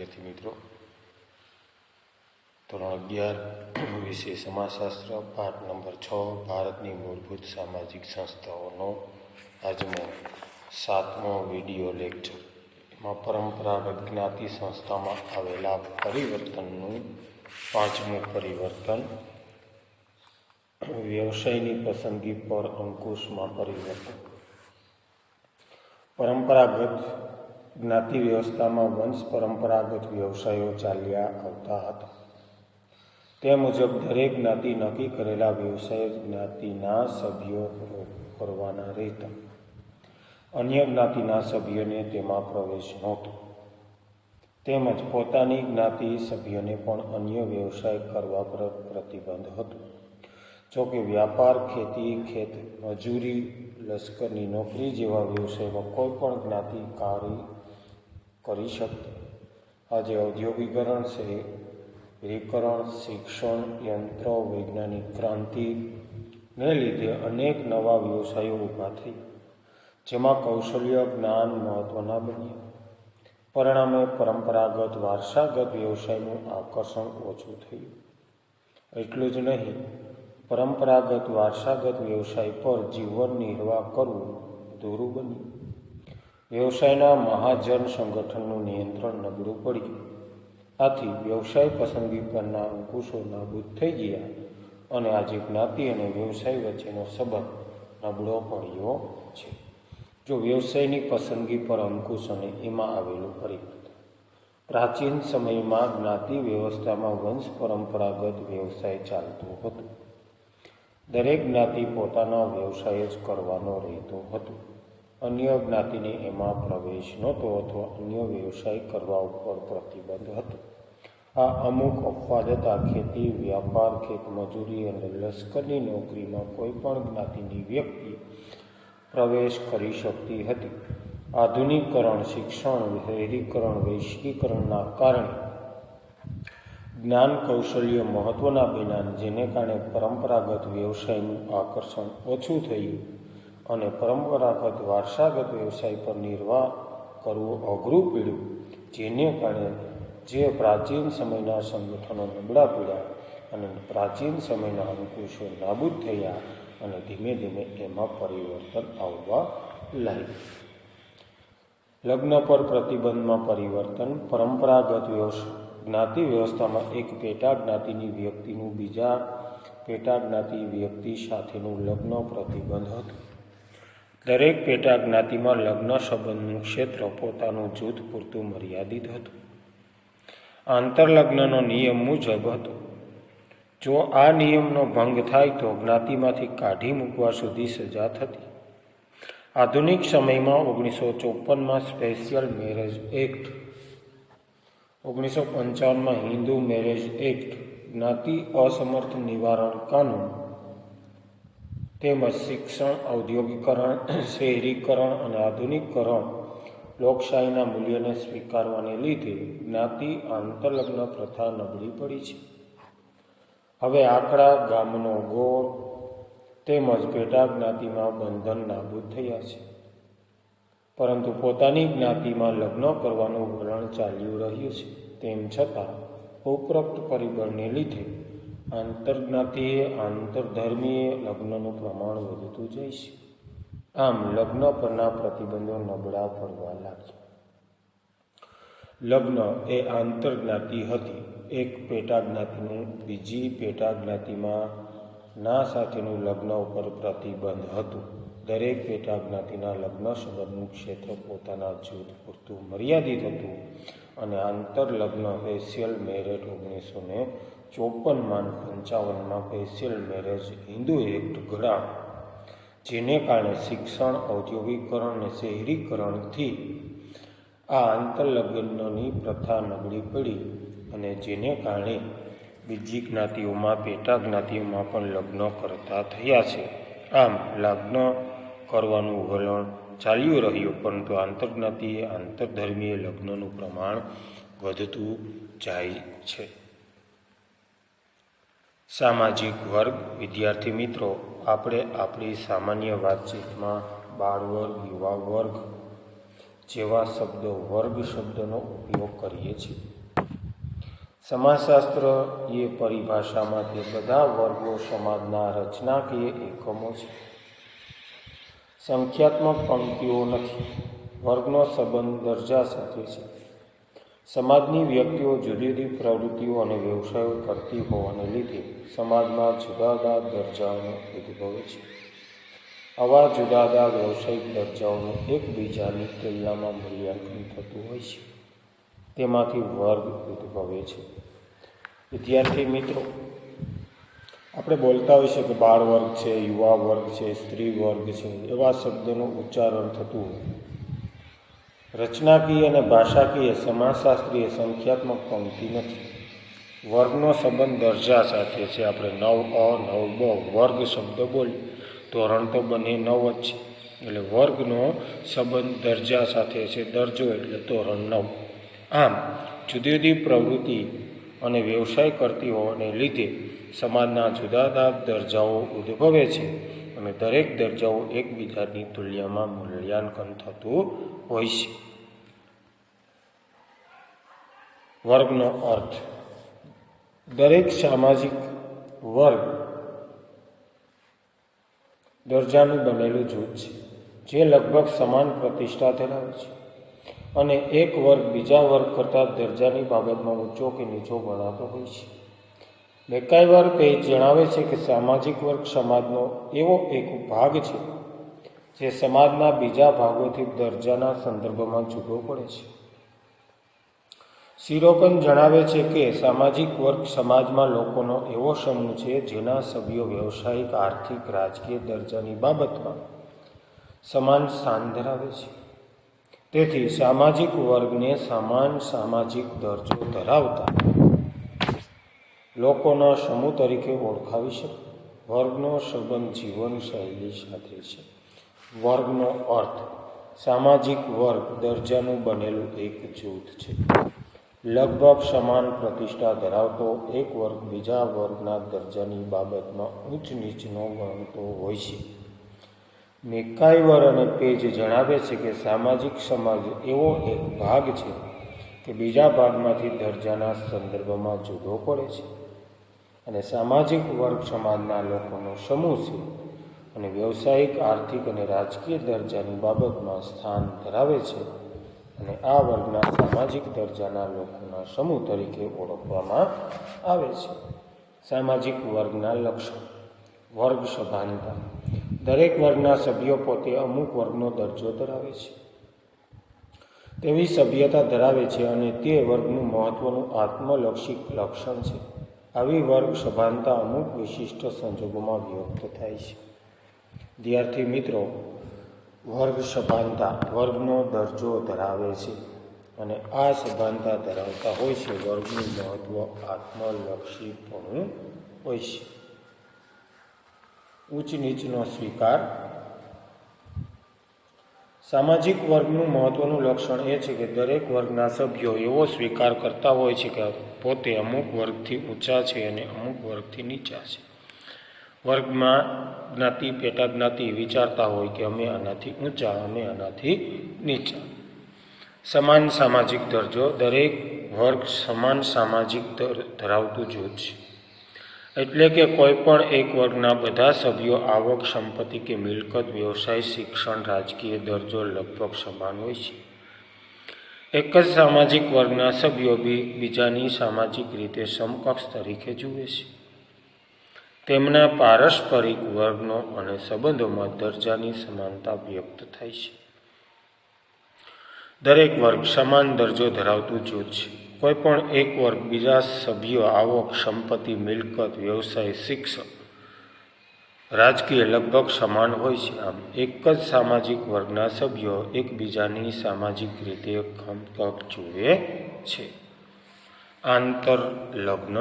વિદ્યાર્થી મિત્રો. ધોરણ અગિયાર વિશે સમાજશાસ્ત્ર, પાઠ નંબર છ, ભારતની મૂળભૂત સામાજિક સંસ્થાઓનો આજનો સાતમો વીડિયો લેક્ચર. એમાં પરંપરાગત જ્ઞાતિ સંસ્થામાં આવેલા પરિવર્તનનું પાંચમું પરિવર્તન. વ્યવસાયની પસંદગી પર અંકુશમાં પરિવર્તન. પરંપરાગત જ્ઞાતિ વ્યવસ્થામાં વંશ પરંપરાગત વ્યવસાયો ચાલ્યા આવતા હતા. તે મુજબ દરેક જ્ઞાતિ નક્કી કરેલા વ્યવસાય જ્ઞાતિના સભ્યો કરવાના રહેતા. અન્ય જ્ઞાતિના સભ્યોને તેમાં પ્રવેશ નહોતો. તેમજ પોતાની જ્ઞાતિ સભ્યોને પણ અન્ય વ્યવસાય કરવા પર, પ્રતિબંધ હતો. જોકે વ્યાપાર, ખેતી ખેત મજૂરી લશ્કરની નોકરી જેવા વ્યવસાયમાં કોઈ પણ જ્ઞાતિ કાર્ય કરી શકતો. આજે ઔદ્યોગિકરણ શહેરીકરણ શિક્ષણ, યંત્ર, વૈજ્ઞાનિક ક્રાંતિને લીધે અનેક નવા વ્યવસાયો ઊભા થઈ જેમાં કૌશલ્ય, જ્ઞાન મહત્વના બન્યા. પરિણામે પરંપરાગત વારસાગત વ્યવસાયનું આકર્ષણ ઓછું થયું. એટલું જ નહીં, પરંપરાગત વારસાગત વ્યવસાય પર જીવન નિર્વાહ કરવું દૂરું બન્યું. વ્યવસાયના મહાજન સંગઠનનું નિયંત્રણ નબળું પડ્યું આથી વ્યવસાય પસંદગી પરના અંકુશો નાબૂદ થઈ ગયા અને આજે જ્ઞાતિ અને વ્યવસાય વચ્ચેનો સંબંધ નબળો પડ્યો છે. જો વ્યવસાયની પસંદગી પર અંકુશ અને એમાં આવેલું પરિવર્તન. પ્રાચીન સમયમાં જ્ઞાતિ વ્યવસ્થામાં વંશ પરંપરાગત વ્યવસાય ચાલતો હતો. દરેક જ્ઞાતિ પોતાનો વ્યવસાય જ કરવાનો રહેતો હતો. અન્ય જ્ઞાતિને એમાં પ્રવેશ નહોતો અથવા અન્ય વ્યવસાય કરવા ઉપર પ્રતિબંધ હતો. આ અમુક અપવાદતા ખેતી, વ્યાપાર, ખેતમજૂરી અને લશ્કરની નોકરીમાં કોઈપણ જ્ઞાતિની વ્યક્તિ પ્રવેશ કરી શકતી હતી. આધુનિકરણ શિક્ષણ શહેરીકરણ વૈશ્વિકરણના કારણે જ્ઞાન કૌશલ્ય મહત્વના બન્યા, જેને કારણે પરંપરાગત વ્યવસાયનું આકર્ષણ ઓછું થયું. અને પરંપરાગત વારસાગત વ્યવસાય પર નિર્વાહ કરવું અઘરું પીડ્યું. જેને કારણે જે પ્રાચીન સમયના સંગઠનો નબળા પડ્યા અને પ્રાચીન સમયના અંકુશો નાબૂદ થયા અને ધીમે ધીમે એમાં પરિવર્તન આવવા લાગ્યું. લગ્ન પર પ્રતિબંધમાં પરિવર્તન, પરંપરાગત જ્ઞાતિ વ્યવસ્થામાં એક પેટા જ્ઞાતિની વ્યક્તિનું બીજા પેટા જ્ઞાતિ વ્યક્તિ સાથેનું લગ્ન પ્રતિબંધ હતું. દરેક પેટા જ્ઞાતિમાં લગ્ન સંબંધનું ક્ષેત્ર પોતાનું જૂથ પૂરતું મર્યાદિત હતું. આંતરલગ્નનો નિયમ મુજબ હતો. જો આ નિયમનો ભંગ થાય તો જ્ઞાતિમાંથી કાઢી મૂકવા સુધી સજા થતી. આધુનિક સમયમાં ઓગણીસો ચોપનમાં સ્પેશિયલ મેરેજ એક્ટ ઓગણીસો પંચાવનમાં હિન્દુ મેરેજ એક્ટ જ્ઞાતિ અસમર્થ નિવારણ કાનૂન તેમજ શિક્ષણ, ઔદ્યોગિકરણ, શહેરીકરણ અને આધુનિકરણ લોકશાહીના મૂલ્યોને સ્વીકારવાને લીધે જ્ઞાતિ, આંતરલગ્ન પ્રથા નબળી પડી છે. હવે આંકડા, ગામનો ગોળ તેમજ પેટા જ્ઞાતિમાં બંધન નાબૂદ થયા છે. પરંતુ પોતાની જ્ઞાતિમાં લગ્ન કરવાનું વલણ ચાલ્યું રહ્યું છે. તેમ છતાં ઉપરોક્ત પરિબળને લીધે આંતરજ્ઞાતિએ આંતરધર્મીય લગ્નનું પ્રમાણ વધતું જાય છે આમ લગ્ન પરના પ્રતિબંધો નબળા પડવા લાગ્યા. લગ્ન એ આંતરજ્ઞાતિ હતી. એક પેટા જ્ઞાતિનું બીજી પેટા જ્ઞાતિમાં ના સાથેનું લગ્ન ઉપર પ્રતિબંધ હતું. દરેક પેટા જ્ઞાતિના લગ્ન સંબંધનું ક્ષેત્ર પોતાના જૂથ પૂરતું મર્યાદિત હતું અને આંતરલગ્ન સ્પેશિયલ મેરેટ ઓગણીસો ને ચોપનમાં પંચાવનમાં સ્પેશિયલ મેરેજ હિન્દુ એક્ટ ઘડા જેને કારણે શિક્ષણ, ઔદ્યોગિકરણ અને શહેરીકરણથી આ આંતરલગ્નની પ્રથા નબળી પડી અને જેને કારણે બીજી જ્ઞાતિઓમાં, પેટા જ્ઞાતિઓમાં પણ લગ્ન કરતા થયા છે. આમ, લગ્ન કરવાનું વલણ ચાલ્યું રહ્યું, પરંતુ આંતરજ્ઞાતિએ આંતરધર્મીય લગ્નનું પ્રમાણ વધતું જાય છે. સામાજિક વર્ગ. વિદ્યાર્થી મિત્રો, આપણે આપણી સામાન્ય વાતચીતમાં બાળ વર્ગ યુવા વર્ગ જેવા શબ્દો, વર્ગ શબ્દનો ઉપયોગ કરીએ છીએ. સમાજશાસ્ત્ર એ પરિભાષામાં તે બધા વર્ગો સમાજના રચનાકીય એકમો છે. સંખ્યાત્મક પંક્તિઓ નથી. વર્ગનો સંબંધ દરજા સાથે છે. સમાજની વ્યક્તિઓ જુદી જુદી પ્રવૃત્તિઓ અને વ્યવસાયો કરતી હોવાને લીધે સમાજમાં જુદા જુદા દરજાઓનો ઉદ્ભવે છે. આવા જુદા જુદા વ્યવસાયિક દરજાઓનું એકબીજાની તુલનામાં મૂલ્યાંકન થતું હોય છે. તેમાંથી વર્ગ ઉદ્ભવે છે. વિદ્યાર્થી મિત્રો, આપણે બોલતા હોય છે કે બાળ વર્ગ છે, યુવા વર્ગ છે, સ્ત્રી વર્ગ છે, એવા શબ્દોનું ઉચ્ચારણ થતું હોય. રચનાકીય અને ભાષાકીય સમાજશાસ્ત્રીય સંખ્યાત્મક પંક્તિ નથી. વર્ગનો સંબંધ દરજા સાથે છે. આપણે નવ, અ, નવ, બ, વર્ગ શબ્દ બોલ ધોરણ તો બને નવ જ છે. એટલે વર્ગનો સંબંધ દરજા સાથે છે. દરજો એટલે ધોરણ નવ. આમ, જુદી જુદી પ્રવૃત્તિ અને વ્યવસાય કરતી હોવાને લીધે સમાજના જુદા જુદા દરજાઓ ઉદ્ભવે છે. અને દરેક દરજાઓ એકબીજાની તુલ્યમાં મૂલ્યાંકન થતું હોય છે. વર્ગનો અર્થ, દરેક સામાજિક વર્ગ દરજાનું બનેલું જૂથ છે, જે લગભગ સમાન પ્રતિષ્ઠા ધરાવે છે. અને એક વર્ગ બીજા વર્ગ કરતાં દરજાની બાબતમાં ઊંચો કે નીચો ગણાતો હોય છે. મેકાઈવર પેજ જણાવે છે કે સામાજિક વર્ગ સમાજનો એવો એક ભાગ છે જે સમાજના બીજા ભાગોથી દરજાના સંદર્ભમાં જુદો પડે છે. શિરોપન જણાવે છે કે સામાજિક વર્ગ સમાજમાં લોકોનો એવો સમૂહ છે જેના સભ્યો વ્યવસાયિક, આર્થિક, રાજકીય દરજાની બાબતમાં સમાન સ્થાન ધરાવે છે. તેથી સામાજિક વર્ગને સમાન સામાજિક દરજ્જો ધરાવતા લોકોના સમૂહ તરીકે ઓળખાવી શકે. વર્ગનો સંબંધ જીવનશૈલી સાથે છે. વર્ગનો અર્થ, સામાજિક વર્ગ દરજાનું બનેલું એક જૂથ છે. લગભગ સમાન પ્રતિષ્ઠા ધરાવતો એક વર્ગ બીજા વર્ગના દરજાની બાબતમાં ઊંચ નીચનો ગણતો હોય છે. મેકાઈવર અને પેજ જણાવે છે કે સામાજિક સમાજ એવો એક ભાગ છે કે બીજા ભાગમાંથી દરજાના સંદર્ભમાં જુદો પડે છે. અને સામાજિક વર્ગ સમાજના લોકોનો સમૂહ છે અને વ્યવસાયિક, આર્થિક અને રાજકીય દરજાની બાબતમાં સ્થાન ધરાવે છે અને આ વર્ગના સામાજિક દરજાના લોકોના સમૂહ તરીકે ઓળખવામાં આવે છે. સામાજિક વર્ગના લક્ષણ. વર્ગ સભાનતા. દરેક વર્ગના સભ્યો પોતે અમુક વર્ગનો દરજ્જો ધરાવે છે. તેવી સભ્યતા ધરાવે છે અને તે વર્ગનું મહત્વનું આત્મલક્ષી લક્ષણ છે. આવી વર્ગ સભાનતા અમુક વિશિષ્ટ સંજોગોમાં વ્યક્ત થાય છે. વિદ્યાર્થી મિત્રો વર્ગ સભાનતા વર્ગનો દરજ્જો ધરાવે છે અને આ સભાનતા ધરાવતા હોય છે વર્ગનું મહત્વ આત્મલક્ષીપણું હોય છે. ઉચ્ચ નીચનો સ્વીકાર સામાજિક વર્ગનું મહત્વનું લક્ષણ એ છે કે દરેક વર્ગના સભ્યો એવો સ્વીકાર કરતા હોય છે કે પોતે અમુક વર્ગથી ઊંચા છે અને અમુક વર્ગથી નીચા છે. વર્ગમાં જ્ઞાતિ, પેટા જ્ઞાતિ વિચારતા હોય કે અમે આનાથી ઊંચા, અમે આનાથી નીચા. સમાન સામાજિક દરજ્જો દરેક વર્ગ સમાન સામાજિક ધરાવતું જૂથ છે. એટલે કે કોઈ પણ એક વર્ગના બધા સભ્યો આવક, સંપત્તિ કે મિલકત, વ્યવસાય, શિક્ષણ, રાજકીય દરજ્જો લગભગ સમાન હોય છે. એક જ સામાજિક વર્ગના સભ્યો બી બીજાની સામાજિક રીતે સમકક્ષ તરીકે જુએ છે. તેમના પારસ્પરિક વર્ગનો અને સંબંધોમાં દરજાની સમાનતા વ્યક્ત થાય છે. દરેક વર્ગ સમાન દરજ્જો ધરાવતું જૂથ છે. કોઈ પણ એક વર્ગ બીજા સભ્યો આવક સંપત્તિ, મિલકત, વ્યવસાય શિક્ષણ રાજકીય લગભગ સમાન હોય છે. આમ એક જ સામાજિક વર્ગના સભ્યો એકબીજાની સામાજિક રીતે ખમતક જુએ છે. આંતર લગ્ન.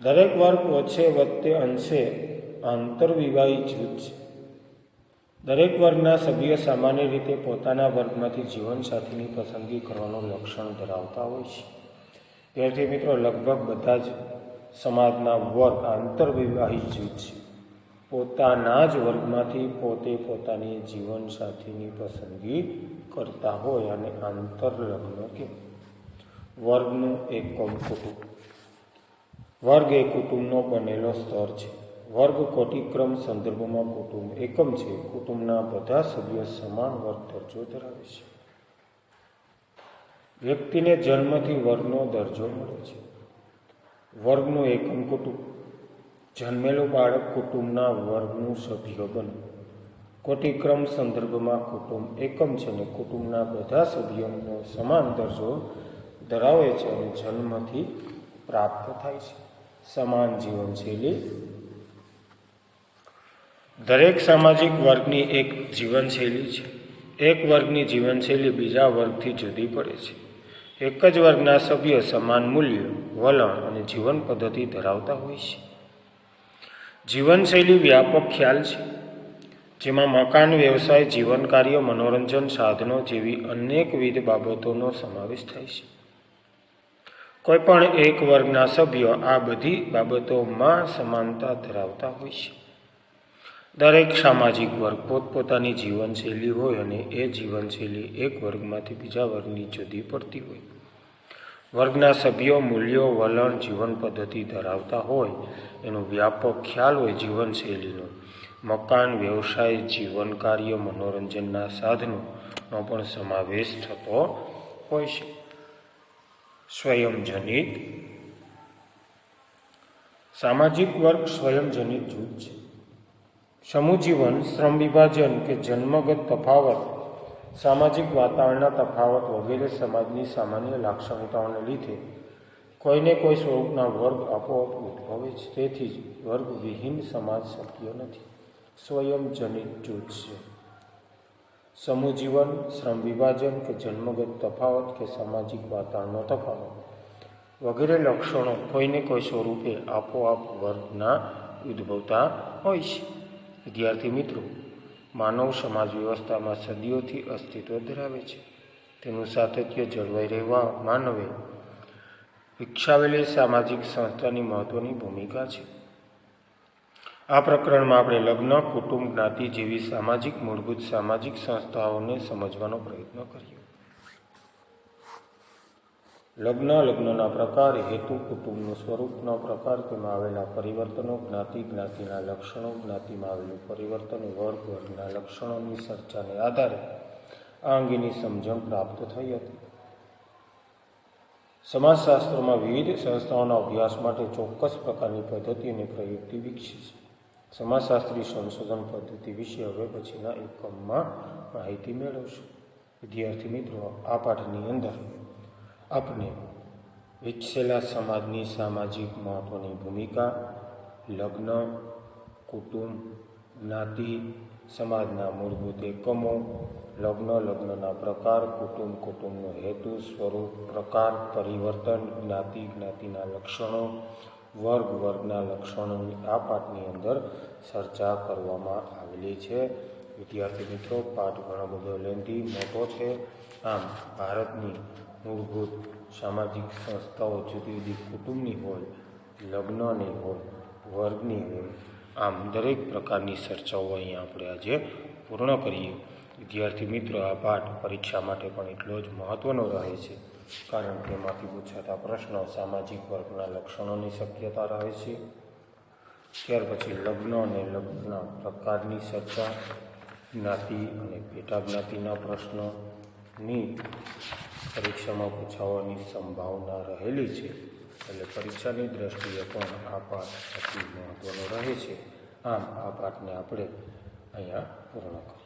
દરેક વર્ગ વચ્ચે વચ્ચે અંશે આંતરવિવાહી જૂથ છે. દરેક વર્ગના સભ્યો સામાન્ય રીતે પોતાના વર્ગમાંથી જીવનસાથીની પસંદગી કરવાનું લક્ષણ ધરાવતા હોય છે. ત્યારથી મિત્રો, લગભગ બધા જ સમાજના વર્ગ આંતરવિવાહી જૂથ છે. પોતાના જ વર્ગમાંથી પોતે પોતાની જીવનસાથીની પસંદગી કરતા હોય અને આંતરલગ્ન કે વર્ગનું એક કુટુંબ. વર્ગ એ કુટુંબનો બનેલો સ્તર છે. વર્ગ કોટિક્રમ સંદર્ભમાં કુટુંબ એકમ છે. કુટુંબના બધા સભ્યો સમાન વર્ગ દરજ્જો ધરાવે છે. વ્યક્તિને જન્મથી વર્ગનો દરજ્જો મળે છે. વર્ગનું એકમ કુટુંબ. જન્મેલું બાળક કુટુંબના વર્ગનું સભ્ય બને. કોટિક્રમ સંદર્ભમાં કુટુંબ એકમ છે અને કુટુંબના બધા સભ્યોનો સમાન દરજ્જો ધરાવે છે અને જન્મથી પ્રાપ્ત થાય છે. સમાન જીવનશૈલી દરેક સામાજિક વર્ગની એક જીવનશૈલી છે. એક વર્ગની જીવનશૈલી બીજા વર્ગથી જુદી પડે છે. એક જ વર્ગના સભ્યો સમાન મૂલ્ય, વલણ અને જીવન પદ્ધતિ ધરાવતા હોય છે. જીવનશૈલી વ્યાપક ખ્યાલ છે, જેમાં મકાન, વ્યવસાય, જીવન કાર્ય, મનોરંજન, સાધનો જેવી અનેકવિધ બાબતોનો સમાવેશ થાય છે. કોઈ પણ એક વર્ગના સભ્યો આ બધી બાબતોમાં સમાનતા ધરાવતા હોય છે. દરેક સામાજિક વર્ગ પોતપોતાની જીવનશૈલી હોય અને એ જીવનશૈલી એક વર્ગમાંથી બીજા વર્ગની જુદી પડતી હોય. વર્ગના સભ્યો મૂલ્યો, વલણ, જીવન પદ્ધતિ ધરાવતા હોય, એનો વ્યાપક ખ્યાલ હોય જીવનશૈલીનો. મકાન, વ્યવસાય, જીવન કાર્ય, મનોરંજનના સાધનોનો પણ સમાવેશ થતો હોય છે. સ્વયંજનિત સામાજિક વર્ગ સ્વયંજનિત જૂથ છે. સમૂહજીવન શ્રમ વિભાજન કે જન્મગત તફાવત, સામાજિક વાતાવરણના તફાવત વગેરે સમાજની સામાન્ય લાક્ષણિકતાઓને લીધે કોઈને કોઈ સ્વરૂપના વર્ગ આપોઆપ ઉદ્ભવે છે. તેથી જ વર્ગવિહીન સમાજ શક્ય નથી. સ્વયંજનિત જૂથ છે સમૂહજીવન શ્રમ વિભાજન કે જન્મગત તફાવત કે સામાજિક વાતાવરણનો તફાવત વગેરે લક્ષણો કોઈને કોઈ સ્વરૂપે આપોઆપ વર્ગના ઉદ્ભવતા હોય છે. વિદ્યાર્થી મિત્રો, માનવ સમાજ વ્યવસ્થામાં સદીઓથી અસ્તિત્વ ધરાવે છે. તેનું સાતત્ય જળવાઈ રહેવા માનવે વિકસાવેલી સામાજિક સંસ્થાની મહત્વની ભૂમિકા છે. આ પ્રકરણમાં આપણે લગ્ન, કુટુંબ, જ્ઞાતિ જેવી સામાજિક મૂળભૂત સામાજિક સંસ્થાઓને સમજવાનો પ્રયત્ન કર્યો લગ્ન લગ્નના પ્રકાર, હેતુ, કુટુંબનું સ્વરૂપનો પ્રકાર તેમાં આવેલા પરિવર્તનો, જ્ઞાતિ, જ્ઞાતિના લક્ષણો, જ્ઞાતિમાં આવેલું પરિવર્તન, વર્ગ વર્ગના લક્ષણોની ચર્ચાને આધારે આ અંગેની સમજણ પ્રાપ્ત થઈ હતી. સમાજશાસ્ત્રમાં વિવિધ સંસ્થાઓના અભ્યાસ માટે ચોક્કસ પ્રકારની પદ્ધતિ અને પ્રયુક્તિ વિકસી છે. સમાજશાસ્ત્રી સંશોધન પદ્ધતિ વિશે હવે પછીના એકમમાં માહિતી મેળવશું. વિદ્યાર્થી મિત્રો, આ પાઠની અંદર આપણે વિકસેલા સમાજની સામાજિક મહત્ત્વની ભૂમિકા, લગ્ન, કુટુંબ જ્ઞાતિ સમાજના મૂળભૂત એકમો, લગ્ન, લગ્નના પ્રકાર, કુટુંબ, કુટુંબનો હેતુ, સ્વરૂપ, પ્રકાર, પરિવર્તન, જ્ઞાતિ, જ્ઞાતિના લક્ષણો, વર્ગ, વર્ગના લક્ષણોની આ પાઠની અંદર ચર્ચા કરવામાં આવેલી છે. વિદ્યાર્થી મિત્રો, પાઠ ઘણો બધો લેન્થી મોટો છે. આમ, ભારતની મૂળભૂત સામાજિક સંસ્થાઓ જુદી જુદી કુટુંબની હોય, લગ્નની હોય, વર્ગની હોય, આમ દરેક પ્રકારની ચર્ચાઓ અહીંયા આપણે આજે પૂર્ણ કરીએ. વિદ્યાર્થી મિત્રો, આ પાઠ પરીક્ષા માટે પણ એટલો જ મહત્ત્વનો રહે છે, કારણ કે એમાંથી પૂછાતા પ્રશ્નો સામાજિક વર્ગના લક્ષણોની શક્યતા રહે છે. ત્યાર પછી લગ્ન અને લગ્નના પ્રકારની ચર્ચા, જ્ઞાતિ અને પેટા જ્ઞાતિના પ્રશ્નોની પરીક્ષામાં પૂછાવાની સંભાવના રહેલી છે એટલે પરીક્ષાની દ્રષ્ટિએ પણ આ પાઠ અતિ મહત્ત્વનો રહે છે. આમ, આ પાઠને આપણે અહીંયા પૂર્ણ